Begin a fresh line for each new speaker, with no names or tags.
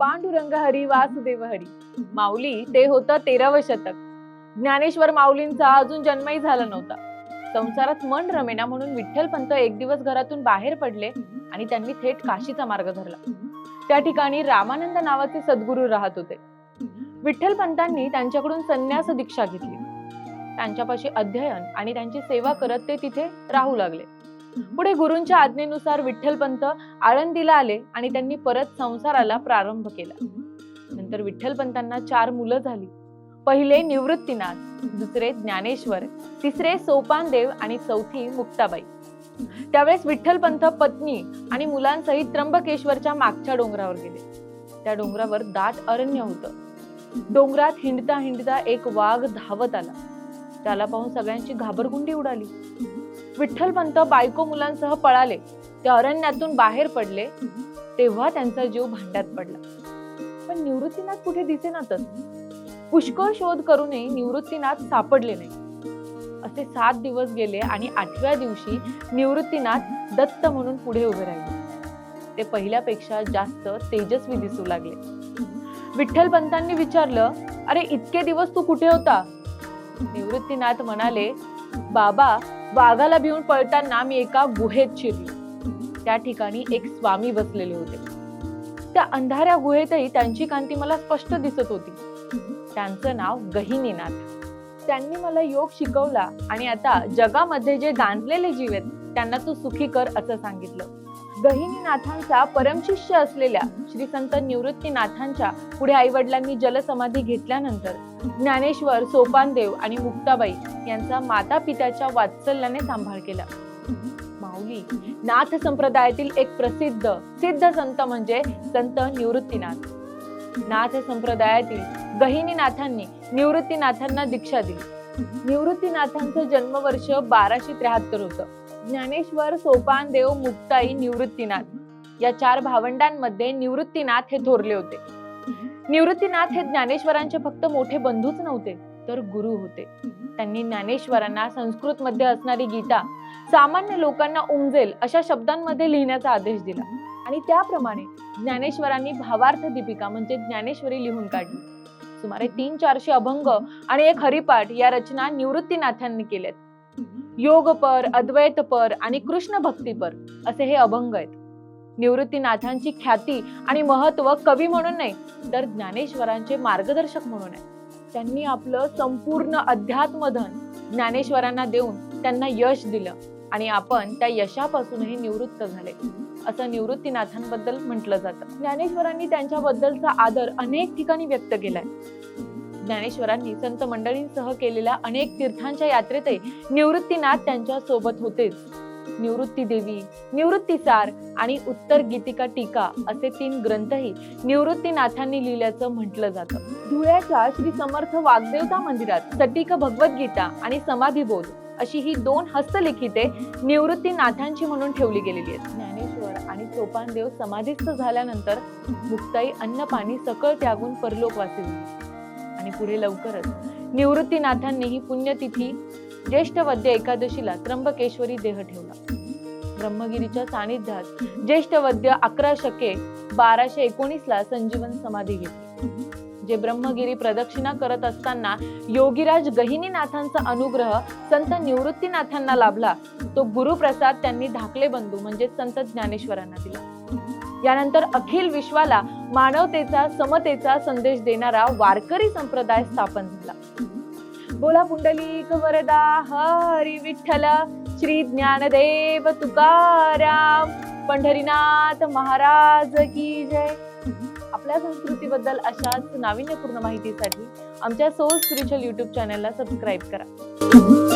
पांडुरंग हरी वासुदेव हरी माऊली ते होतं तेरावं शतक. ज्ञानेश्वर माऊलींचा अजून जन्मही झाला नव्हता. संसारात मन रमेना म्हणून विठ्ठलपंत एक दिवस घरातून बाहेर पडले आणि त्यांनी थेट काशीचा मार्ग धरला. त्या ठिकाणी रामानंद नावाचे सद्गुरू राहत होते. विठ्ठल पंतांनी त्यांच्याकडून संन्यास दीक्षा घेतली. त्यांच्यापाशी अध्ययन आणि त्यांची सेवा करत ते तिथे राहू लागले. पुढे गुरूंच्या आज्ञेनुसार विठ्ठल पंत आळंदीला आले आणि त्यांनी परत संसाराला प्रारंभ केला. नंतर विठ्ठल पंतांना चार मुलं झाली. पहिले निवृत्तीनाथ दुसरे ज्ञानेश्वर तिसरे सोपानदेव आणि चौथी मुक्ताबाई. त्यावेळेस विठ्ठल पंत पत्नी आणि मुलांसहित त्र्यंबकेश्वरच्या मागच्या डोंगरावर गेले. त्या डोंगरावर दाट अरण्य होतं. डोंगरात हिंडता हिंडता एक वाघ धावत आला. त्याला पाहून सगळ्यांची घाबरगुंडी उडाली. विठ्ठलपंत बायको मुलांसह पळाले. ते अरण्यातून बाहेर पडले. तेव्हा त्यांचा जीव भांड्यात पडला. पण निवृत्तीनाथ कुठे दिसेनातच. पुष्कळ शोध करूनही निवृत्तीनाथ सापडले नाही. असे सात दिवस गेले आणि आठव्या दिवशी निवृत्तीनाथ दत्त म्हणून पुढे उभे राहिले. ते पहिल्यापेक्षा जास्त तेजस्वी दिसू लागले. विठ्ठलपंतांनी विचारलं अरे इतके दिवस तू कुठे होता? निवृत्तीनाथ म्हणाले बाबा वाघाला भिवून पळताना मी एका गुहेत शिरलो. त्या ठिकाणी एक स्वामी बसलेले होते. त्या अंधाऱ्या गुहेतही त्यांची कांती मला स्पष्ट दिसत होती. त्यांचं नाव गहिनीनाथ. त्यांनी मला योग शिकवला आणि आता जगामध्ये जे गांजलेले जीव आहेत त्यांना तू सुखी कर असं सांगितलं. गहिनीनाथांचा परमशिष्य असलेल्या श्री संत निवृत्तीनाथांच्या पुढे आई वडिलांनी जलसमाधी घेतल्यानंतर ज्ञानेश्वर सोपानदेव आणि मुक्ताबाई यांचा माता पित्याच्या वात्सल्याने सांभाळ केला. माऊली नाथ संप्रदायातील एक प्रसिद्ध सिद्ध संत म्हणजे संत निवृत्तीनाथ. नाथ संप्रदायातील गहिनीनाथांनी निवृत्तीनाथांना दीक्षा दिली. निवृत्तीनाथांचं जन्मवर्ष बाराशे त्र्याहत्तर होतं. ज्ञानेश्वर सोपानदेव मुक्ताई निवृत्तीनाथ. या चार भावंडांमध्ये निवृत्तीनाथ हे थोरले होते. निवृत्तीनाथ हे ज्ञानेश्वरांचे फक्त मोठे बंधूच नव्हते तर गुरु होते. त्यांनी ज्ञानेश्वरांना संस्कृत मध्ये असणारी गीता सामान्य लोकांना उमजेल अशा शब्दांमध्ये लिहिण्याचा आदेश दिला. आणि त्याप्रमाणे ज्ञानेश्वरांनी भावार्थ दीपिका म्हणजे ज्ञानेश्वरी लिहून काढली. सुमारे तीन चारशे अभंग आणि एक हरिपाठ या रचना निवृत्तीनाथांनी केल्यात. योगपर अद्वैतपर आणि कृष्ण भक्तीपर असे हे अभंग आहेत. निवृत्तीनाथांची ख्याती आणि महत्त्व कवी म्हणून नाही तर ज्ञानेश्वरांचे मार्गदर्शक म्हणून आहे. त्यांनी आपलं संपूर्ण अध्यात्मधन ज्ञानेश्वरांना देऊन त्यांना यश दिलं आणि आपण त्या यशापासूनही निवृत्त झाले. असं निवृत्तीनाथांबद्दल म्हटलं जातं. ज्ञानेश्वरांनी त्यांच्याबद्दलचा आदर अनेक ठिकाणी व्यक्त केलाय. ज्ञानेश्वरांनी संत मंडळींसह केलेल्या अनेक तीर्थांच्या यात्रेतही निवृत्तीनाथ त्यांच्यासोबत होतेच. निवृत्ती देवी निवृत्तीसार आणि उत्तर गीतिका टीका असे तीन ग्रंथही निवृत्तीनाथांनी लिहिल्याचं म्हटलं जातं. धुळ्याच्या श्री समर्थ वाग्देवता मंदिरात सटीक भगवद्गीता आणि समाधीबोध अशी ही दोन हस्तलिखिते निवृत्तीनाथांची म्हणून ठेवली गेलेली आहेत. ज्ञानेश्वर आणि सोपानदेव समाधीस्थ झाल्यानंतर मुक्ताई अन्न पाणी सकळ त्यागून परलोकवासी आणि पुढे लवकरच निवृत्तीनाथांनी ही पुण्यतिथी ज्येष्ठ वद्य एकादशीला त्र्यंबकेश्वरी देह ठेवला. ब्रह्मगिरीच्या सानिध्यात ज्येष्ठ वद्य अकरा शके बाराशे एकोणीस ला संजीवन समाधी घेतली. जे ब्रह्मगिरी प्रदक्षिणा करत असताना योगीराज गहिनीनाथांचा अनुग्रह संत निवृत्तीनाथांना लाभला तो गुरुप्रसाद त्यांनी धाकले बंधू म्हणजे संत ज्ञानेश्वरांना दिला. यानंतर अखिल विश्वाला मानवतेचा समतेचा संदेश देणारा वारकरी संप्रदाय स्थापन झाला. बोला पुंडलिक वरदा हरी विठ्ठल श्री ज्ञानदेव तुकाराम पंढरीनाथ महाराज की जय. आपल्या संस्कृतीबद्दल अशाच नाविन्यपूर्ण माहितीसाठी आमच्या सोल स्पिरिच्युअल युट्यूब चॅनलला सबस्क्राईब करा.